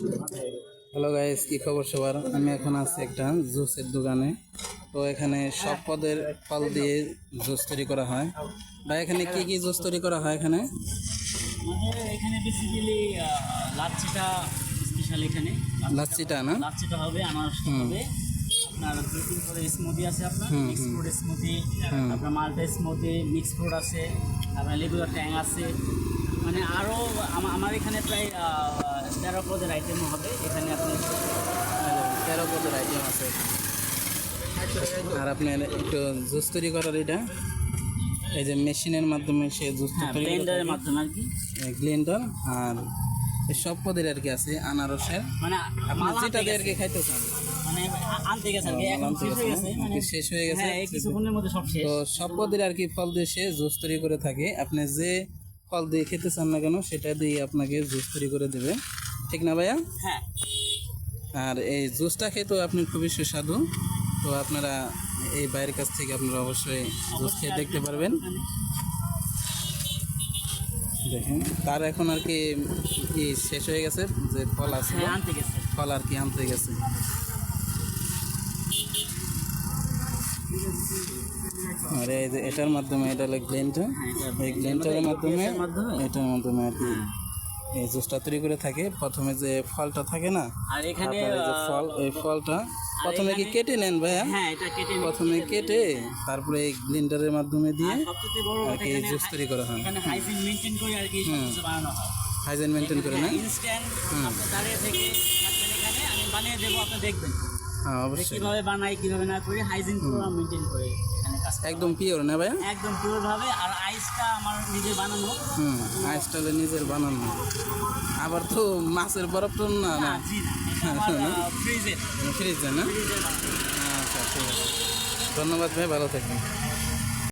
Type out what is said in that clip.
Hello guys কি খবর সবার? আমি এখন আছি একটা জুসের দোকানে। তো এখানে সব পদের ফল দিয়ে জুস তৈরি করা হয়। বা এখানে কি কি জুস তৈরি করা হয় এখানে? আমাদের এখানে বেসিক্যালি লাচ্ছিটা স্পেশাল এখানে। লাচ্ছিটা না? লাচ্ছিটা হবে আনারস হবে। আপনার দুই করে স্মুদি আছে আপনার। মিক্স ফ্রুট স্মুদি আপনার মালটা স্মুদি মিক্স ফ্রুট আছে আপনার লেবুর ট্যাং আছে। মানে আরও আমার এখানে প্রায় তেরো পদের আইটেম হবে। এখানে আপনি তেরো পদের আইটেম আছে। আর আপনার একটু জুস তৈরি করার এটা। এই যে মেশিনের মাধ্যমে সে জুস হ্যাঁ ব্লেন্ডারের মাধ্যমে আর কি। গ্লেন্ডার আর সব পদের আর কি আছে আনারসের। মানে যেটা দিয়ে আর কি খাইতে চান। মানে আনতে শেষ হয়ে গেছে, মানে শেষ হয়ে গেছে। হ্যাঁ কিছুক্ষণের মধ্যে সব শেষ। তো সব পদের আর কি ফল দিয়ে সে জুস তৈরি করে থাকে। আপনি যে ফল দিয়ে খেতে চান না কেন সেটা দিয়ে আপনাকে জুস তৈরি করে দেবে। ঠিক না ভাইয়া? হ্যাঁ। আর এই জুসটা খেতেও আপনি খুবই সুস্বাদু। তো আপনারা এই বাইরের কাছ থেকে আপনারা অবশ্যই জুস খেয়ে দেখতে পারবেন। দেখেন তার এখন আর কি শেষ হয়ে গেছে যে ফল আছে। হ্যাঁ ফল আর কি আনতে গেছে। আর এই যে এটার মাধ্যমে এটা হলো গ্লেনটা এই গ্লেনটার মাধ্যমে এটার মাধ্যমে? আর কি। এই জুসটা তৈরি করে থাকে। প্রথমে যে ফলটা থাকে না আর এখানে যে ফল এই ফলটা প্রথমে কি কেটে নেন ভাইয়া? হ্যাঁ এটা কেটে প্রথমে কেটে তারপরে এই গ্লিন্ডারের মাধ্যমে দিয়ে আর সবচেয়ে বড় আর কি জুস তৈরি করা হয়। এখানে হাইজিন মেনটেন করে আর কি সব কিছু বানানো হয়। হাইজেন মেনটেন করে না? ইনস্ট্যান্ট আপনি দাঁড়িয়ে থেকে এখানে আমি বানিয়ে দেবো আপনি দেখবেন। হ্যাঁ অবশ্যই। কীভাবে বানাই কীভাবে না করি হাইজিন পুরো মেনটেন কাজ করা। একদম পিওর না ভাই একদম পিওর ভাবে আর আইসটা আমার নিজে বানানো। হুম আইসটা আইসটালে নিজের বানানো। আবার তো মাছের বরফ তো না না? ফ্রিজে ফ্রিজে না আচ্ছা ঠিক আছে। ধন্যবাদ ভাই ভালো থাকবেন।